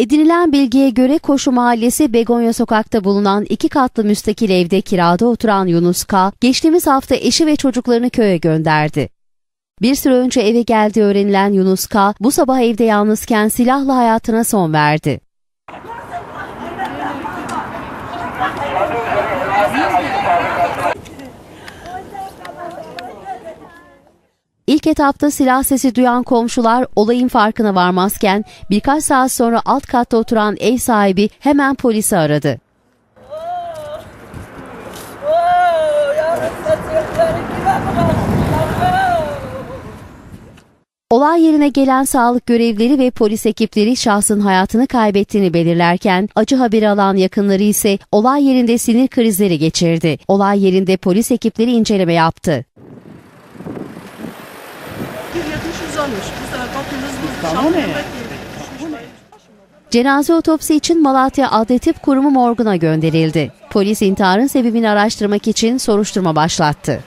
Edinilen bilgiye göre Koşu Mahallesi Begonya Sokak'ta bulunan iki katlı müstakil evde kirada oturan Yunus K. geçtiğimiz hafta eşi ve çocuklarını köye gönderdi. Bir süre önce eve geldiği öğrenilen Yunus K. bu sabah evde yalnızken silahla hayatına son verdi. İlk etapta silah sesi duyan komşular olayın farkına varmazken birkaç saat sonra alt katta oturan ev sahibi hemen polisi aradı. Olay yerine gelen sağlık görevlileri ve polis ekipleri şahsın hayatını kaybettiğini belirlerken acı haberi alan yakınları ise olay yerinde sinir krizleri geçirdi. Olay yerinde polis ekipleri inceleme yaptı. Bir yatış uzanmış. Bu sefer bakıyoruz mı? bekliyoruz. Cenaze otopsi için Malatya Adli Tıp Kurumu morguna gönderildi. Polis intiharın sebebini araştırmak için soruşturma başlattı.